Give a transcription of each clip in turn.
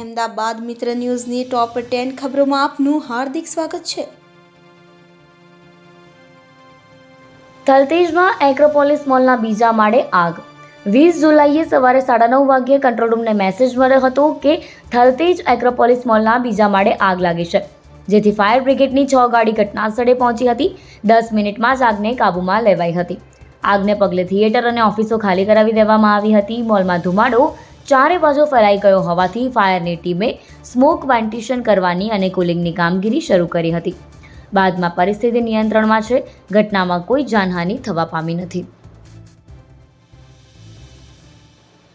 અમદાવાદ મિત્ર ન્યૂઝની top ten ખબરોમાં આપનું હાર્દિક સ્વાગત છે. થલતેજમાં એક્રોપોલિસ મોલના બીજા માળે આગ. વીસ જુલાઈએ સવારે સાડા નવ વાગ્યે કંટ્રોલ રૂમને મેસેજ મળ્યો હતો કે થલતેજ એક્રોપોલિસ મોલના બીજા માળે આગ લાગી છે, જેથી ફાયર બ્રિગેડની છ ગાડી ઘટના સ્થળે પહોંચી હતી. દસ મિનિટમાં જ આગને કાબૂમાં લેવાઈ હતી. આગને પગલે થિયેટર અને ઓફિસો ખાલી કરાવી દેવામાં આવી હતી. મોલમાં ધુમાડો ચારે બાજુ ફેલાઈ ગયો હોવાથી ફાયરની ટીમે સ્મોક વેન્ટિશન કરવાની અને કુલિંગની કામગીરી શરૂ કરી હતી. બાદમાં પરિસ્થિતિ નિયંત્રણમાં છે. ઘટનામાં કોઈ જાનહાનિ થવા પામી નથી.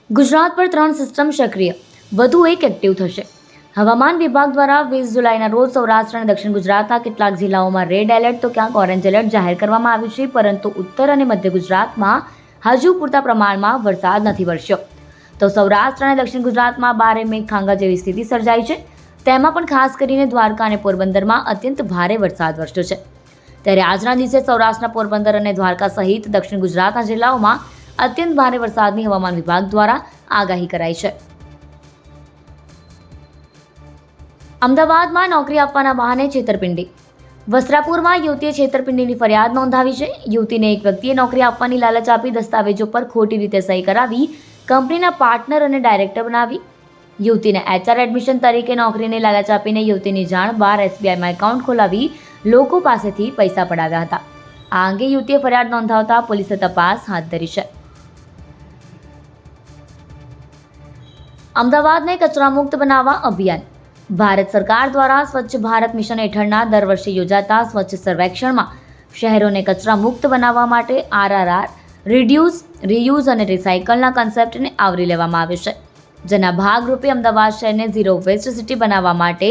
ગુજરાત પર ત્રણ સિસ્ટમ સક્રિય. વધુ એક એક્ટિવ થશે. હવામાન વિભાગ દ્વારા વીસ જુલાઈના રોજ સૌરાષ્ટ્ર અને દક્ષિણ ગુજરાતના કેટલાક જિલ્લાઓમાં રેડ એલર્ટ તો ક્યાંક ઓરેન્જ એલર્ટ જાહેર કરવામાં આવ્યું છે, પરંતુ ઉત્તર અને મધ્ય ગુજરાતમાં હજુ પૂરતા પ્રમાણમાં વરસાદ નથી વરસ્યો. તો સૌરાષ્ટ્ર અને દક્ષિણ ગુજરાતમાં બારે મેઘ ખાંગા જેવી સ્થિતિ સર્જાઈ છે. તેમાં પણ ખાસ કરીને દ્વારકા અને પોરબંદરમાં અત્યંત ભારે વરસાદ વરસ્યો છે. ત્યારે આજના દિવસે સૌરાષ્ટ્રના પોરબંદર અને દ્વારકા સહિત દક્ષિણ ગુજરાતના જિલ્લાઓમાં અત્યંત ભારે વરસાદની હવામાન વિભાગ દ્વારા આગાહી કરાઈ છે. અમદાવાદમાં નોકરી આપવાના બહાને છેતરપિંડી. વસ્ત્રાપુરમાં યુવતીએ છેતરપિંડીની ફરિયાદ નોંધાવી છે. યુવતીને એક વ્યક્તિએ નોકરી આપવાની લાલચ આપી દસ્તાવેજો પર ખોટી રીતે સહી કરાવી કંપનીના પાર્ટનર અને ડાયરેક્ટર બનાવી. યુવતીને એચઆર એડમિશન તરીકે નોકરીને લાલચ આપીને યુવતીની જાણ બાર એસબીઆઈમાં એકાઉન્ટ ખોલાવી લોકો પાસેથી પૈસા પડાવ્યા હતા. આ અંગે યુવતીએ ફરિયાદ નોંધાવતા પોલીસે તપાસ હાથ ધરી છે. અમદાવાદને કચરામુક્ત બનાવવા અભિયાન. ભારત સરકાર દ્વારા સ્વચ્છ ભારત મિશન હેઠળના દર વર્ષે યોજાતા સ્વચ્છ સર્વેક્ષણમાં શહેરોને કચરા મુક્ત બનાવવા માટે આરઆરઆર રિડ્યુસ, રિયુઝ અને રિસાયકલના કન્સેપ્ટને આવરી લેવામાં આવે છે. જેના ભાગરૂપે અમદાવાદ શહેરને ઝીરો વેસ્ટ સિટી બનાવવા માટે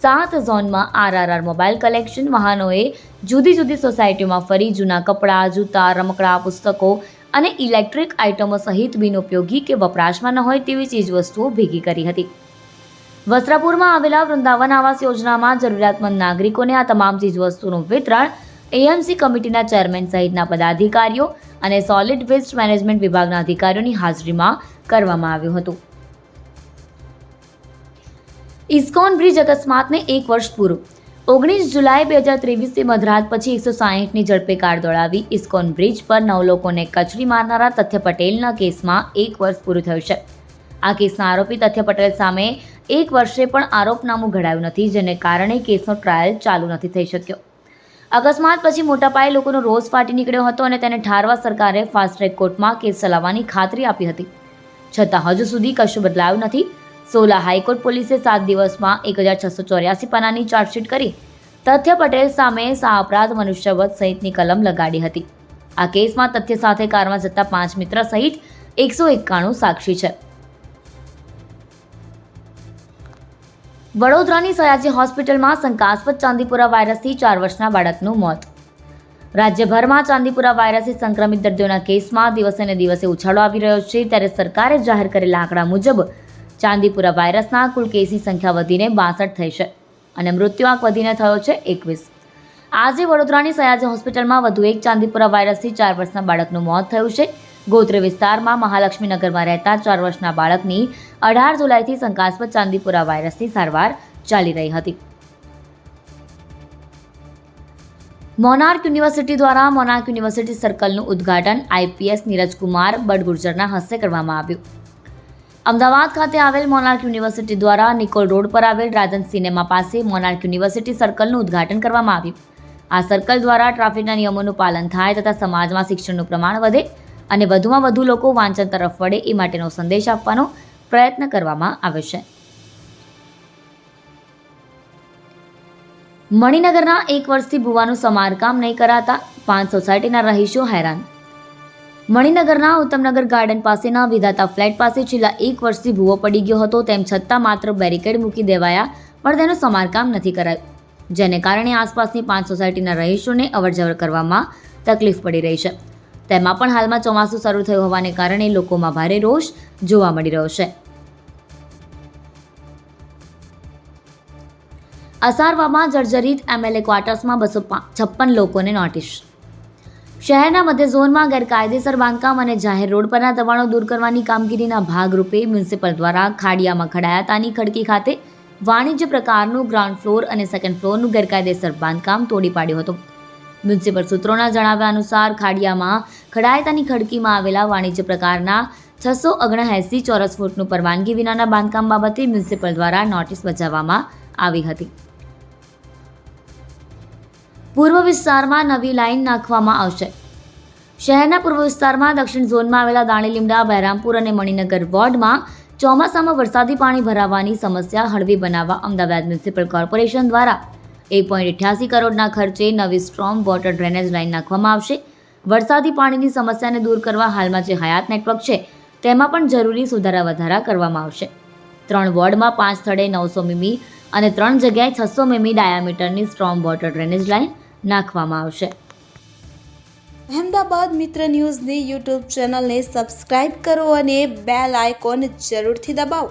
સાત ઝોનમાં આરઆરઆર મોબાઈલ કલેક્શન વાહનોએ જુદી જુદી સોસાયટીઓમાં ફરી જૂના કપડાં, જૂતા, રમકડા, પુસ્તકો અને ઇલેક્ટ્રિક આઇટમો સહિત બિનઉપયોગી કે વપરાશમાં ન હોય તેવી ચીજવસ્તુઓ ભેગી કરી હતી. વસ્ત્રાપુરમાં આવેલા વૃંદાવન આવાસ યોજનામાં જરૂરિયાતમંદ નાગરિકોને આ તમામ ચીજવસ્તુનું વિતરણ એએમસી કમિટીના ચેરમેન સહિતના પદાધિકારીઓ અને સોલિડ વેસ્ટ મેનેજમેન્ટ વિભાગના અધિકારીઓની હાજરીમાં કરવામાં આવ્યું હતું. ઇસ્કોન બ્રિજ અકસ્માતને એક વર્ષ પૂરું. ઓગણીસ જુલાઈ બે હજાર ત્રેવીસથી મધરાત પછી એકસો સાહીઠની ઝડપે કાર દોડાવી ઇસ્કોન બ્રિજ પર નવ લોકોને કચરી મારનારા તથ્ય પટેલના કેસમાં એક વર્ષ પૂરું થયું છે. આ કેસના આરોપી તથ્ય પટેલ સામે એક વર્ષે પણ આરોપનામું ઘડાયું નથી, જેને કારણે કેસનો ટ્રાયલ ચાલુ નથી થઈ શક્યો. અકસ્માત પછી મોટા પાયે લોકોનો રોષ ફાટી નીકળ્યો હતો અને તેને ઠારવા સરકારે ફાસ્ટ ટ્રેક કોર્ટમાં કેસ ચલાવવાની ખાતરી આપી હતી. છતાં હજુ સુધી કશું બદલાયું નથી. સોલા હાઈકોર્ટ પોલીસે સાત દિવસમાં એક હજાર છસો ચોર્યાસી પાનાની ચાર્જશીટ કરી તથ્ય પટેલ સામે સા અપરાધ મનુષ્યવધ સહિતની કલમ લગાડી હતી. આ કેસમાં તથ્ય સાથે કારમાં જતા પાંચ મિત્ર સહિત એકસો એકાણું સાક્ષી છે. વડોદરાની સયાજી હોસ્પિટલમાં શંકાસ્પદ ચાંદીપુરા વાયરસથી ચાર વર્ષના બાળકનું મોત. રાજ્યભરમાં ચાંદીપુરા વાયરસથી સંક્રમિત દર્દીઓના કેસમાં દિવસે ને દિવસે ઉછાળો આવી રહ્યો છે. ત્યારે સરકારે જાહેર કરેલા આંકડા મુજબ ચાંદીપુરા વાયરસના કુલ કેસની સંખ્યા વધીને બાસઠ થઈ છે અને મૃત્યુઆંક વધીને થયો છે એકવીસ. આજે વડોદરાની સયાજી હોસ્પિટલમાં વધુ એક ચાંદીપુરા વાયરસથી ચાર વર્ષના બાળકનું મોત થયું છે. ગોત્રી વિસ્તારમાં મહાલક્ષ્મીનગરમાં રહેતા ચાર વર્ષના બાળકની અઢાર જુલાઈથી શંકાસ્પદ ચાંદીપુરા વાયરસની સારવાર ચાલી રહી હતી. મોનાર્ક યુનિવર્સિટી દ્વારા મોનાર્ક યુનિવર્સિટી સર્કલનું ઉદ્ઘાટન આઈપીએસ નીરજકુમાર બડગુર્જરના હસ્તે કરવામાં આવ્યું. અમદાવાદ ખાતે આવેલ મોનાર્ક યુનિવર્સિટી દ્વારા નિકોલ રોડ પર આવેલ રાજન સિનેમા પાસે મોનાર્ક યુનિવર્સિટી સર્કલનું ઉદ્ઘાટન કરવામાં આવ્યું. આ સર્કલ દ્વારા ટ્રાફિકના નિયમોનું પાલન થાય તથા સમાજમાં શિક્ષણનું પ્રમાણ વધે અને વધુમાં વધુ લોકો વાંચન તરફ વળે એ માટેનો સંદેશ આપવાનો પ્રયત્ન કરવામાં આવે છે. મણિનગરના એક વર્ષથી ભૂવાનું સમારકામ નહીં કરાતા પાંચ સોસાયટીના રહીશો હેરાન. મણિનગરના ઉત્તમનગર ગાર્ડન પાસેના વિધાતા ફ્લેટ પાસે છેલ્લા એક વર્ષથી ભૂવો પડી ગયો હતો, તેમ છતાં માત્ર બેરિકેડ મૂકી દેવાયા, પણ તેનું સમારકામ નથી કરાયું, જેને કારણે આસપાસની પાંચ સોસાયટીના રહીશોને અવરજવર કરવામાં તકલીફ પડી રહી છે. તેમાં પણ હાલમાં ચોમાસું શરૂ થયું હોવાને કારણે લોકોમાં ભારે રોષ જોવા મળી રહ્યો છે. અસારવામાં જર્જરિત એમએલએ ક્વાર્ટર્સમાં બસો છપ્પન લોકોને નોટિસ. શહેરના મધ્ય ઝોનમાં ગેરકાયદેસર બાંધકામ અને જાહેર રોડ પરના દબાણો દૂર કરવાની કામગીરીના ભાગરૂપે મ્યુનિસિપલ દ્વારા ખાડિયામાં ખડાયાતાની ખડકી ખાતે વાણિજ્ય પ્રકારનું ગ્રાઉન્ડ ફ્લોર અને સેકન્ડ ફ્લોરનું ગેરકાયદેસર બાંધકામ તોડી પાડ્યું હતું. મ્યુનિસિપલ સૂત્રોના જણાવ્યા અનુસાર ખાડિયામાં ખડાયતાની ખડકીમાં આવેલા વાણિજ્ય પ્રકારના છસો ઓગણએંસી ચોરસ ફૂટનું પરવાનગી વિનાના બાંધકામ બાબતે મ્યુનિસિપલ દ્વારા નોટિસ બજાવવામાં આવી હતી. પૂર્વ વિસ્તારમાં નવી લાઇન નાખવામાં આવશે. શહેરના પૂર્વ વિસ્તારમાં દક્ષિણ ઝોનમાં આવેલા દાણીલીમડા બહેરામપુર અને મણિનગર વોર્ડમાં ચોમાસામાં વરસાદી પાણી ભરાવાની સમસ્યા હળવી બનાવવા અમદાવાદ મ્યુનિસિપલ કોર્પોરેશન દ્વારા એક પોઈન્ટ અઠ્યાસી કરોડના ખર્ચે નવી સ્ટ્રોમ વોટર ડ્રેનેજ લાઇન નાખવામાં આવશે. વરસાદી પાણીની સમસ્યાને દૂર કરવા હાલમાં જે હયાત નેટવર્ક છે, તેમાં પણ જરૂરી સુધારા વધારા કરવામાં આવશે. ત્રણ વોર્ડમાં પાંચ સ્થળે નવસો મીમી અને ત્રણ જગ્યાએ છસો મીમી ડાયામીટરની સ્ટ્રોમ વોટર ડ્રેનેજ લાઇન નાખવામાં આવશે. અહેમદાબાદ મિત્ર ન્યૂઝની યુટ્યુબ ચેનલને સબસ્ક્રાઇબ કરો અને બેલ આઇકોન જરૂરથી દબાવો.